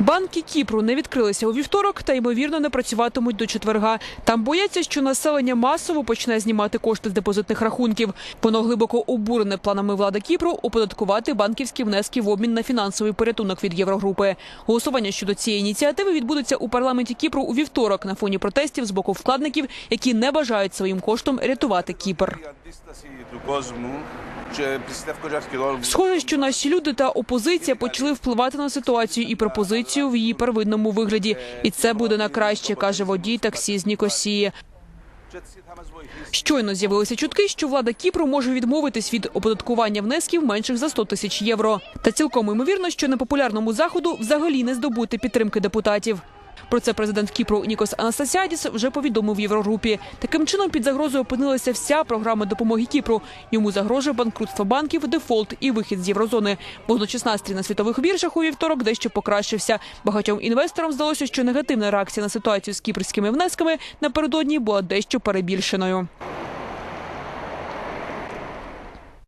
Банки Кіпру не відкрилися у вівторок та ймовірно не працюватимуть до четверга. Там бояться, що населення масово почне знімати кошти з депозитних рахунків. Воно глибоко обурене планами влади Кіпру оподаткувати банківські внески в обмін на фінансовий порятунок від Єврогрупи. Голосування щодо цієї ініціативи відбудеться у парламенті Кіпру у вівторок на фоні протестів з боку вкладників, які не бажають своїм коштом рятувати Кіпр. Схоже, що наші люди та опозиція почали впливати на ситуацію і пропозицію вулицю в її первинному вигляді, і це буде на краще, каже водій таксі з Нікосії. Щойно з'явилися чутки, що влада Кіпру може відмовитись від оподаткування внесків менших за 100 тисяч євро. Та цілком імовірно, що непопулярному заходу взагалі не здобути підтримки депутатів. Про це президент Кіпру Нікос Анастасіадіс вже повідомив Єврогрупі. Таким чином під загрозою опинилася вся програма допомоги Кіпру. Йому загрожує банкрутство банків, дефолт і вихід з єврозони. Водночас настрій на світових біржах у вівторок дещо покращився. Багатьом інвесторам здалося, що негативна реакція на ситуацію з кіпрськими внесками напередодні була дещо перебільшеною.